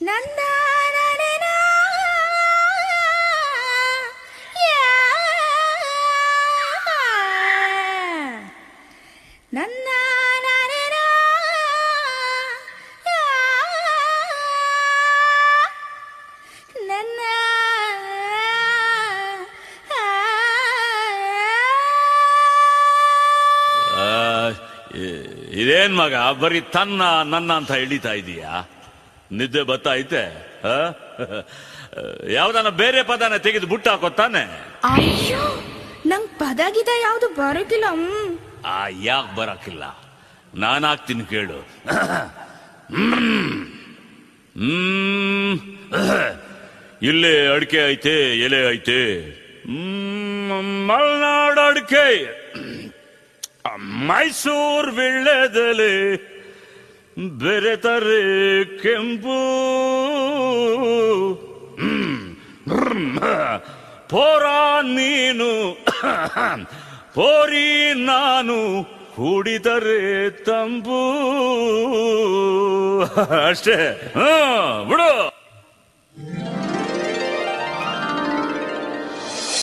ನನ್ನ ಇದೇನ್ ಮಗ? ಬರೀ ತನ್ನ ನನ್ನ ಅಂತ ಹಿಡಿತಾ ಇದೀಯಾ? ನಿದ್ದೆ ಬತ್ತೈತೆ ಐತೆ ಯಾವ್ದಾನ ಬೇರೆ ಪದನ ತೆಗೆದು ಬುಟ್ಟ ಹಾಕೋತಾನೆ ಅಯ್ಯೋ ನಂಗ್ ಪದ ಗಿದ ಯಾವ್ದು ಬರೋಕಿಲ್ಲ ಆ ಯಾಕೆ ಬರಕಿಲ್ಲ? ನಾನು ಹಾಕ್ತೀನಿ ಕೇಳು. ಇಲ್ಲಿ ಅಡಿಕೆ ಐತೆ ಎಲೆ ಐತೆ. ಮಲ್ನಾಡು ಮಲ್ನಾಡ್ ಅಡಿಕೆ. ಮೈಸೂರು ವಿಳ್ಳೆದೆಲೆ. ಬೇರೆ ತಾರೆ ಕೆಂಪು. ಪೋರ ನೀನು. ಪೋರಿ ನಾನು ಕುಡಿದರೆ ತಂಬು ಅಷ್ಟೇ. ಬಿಡು.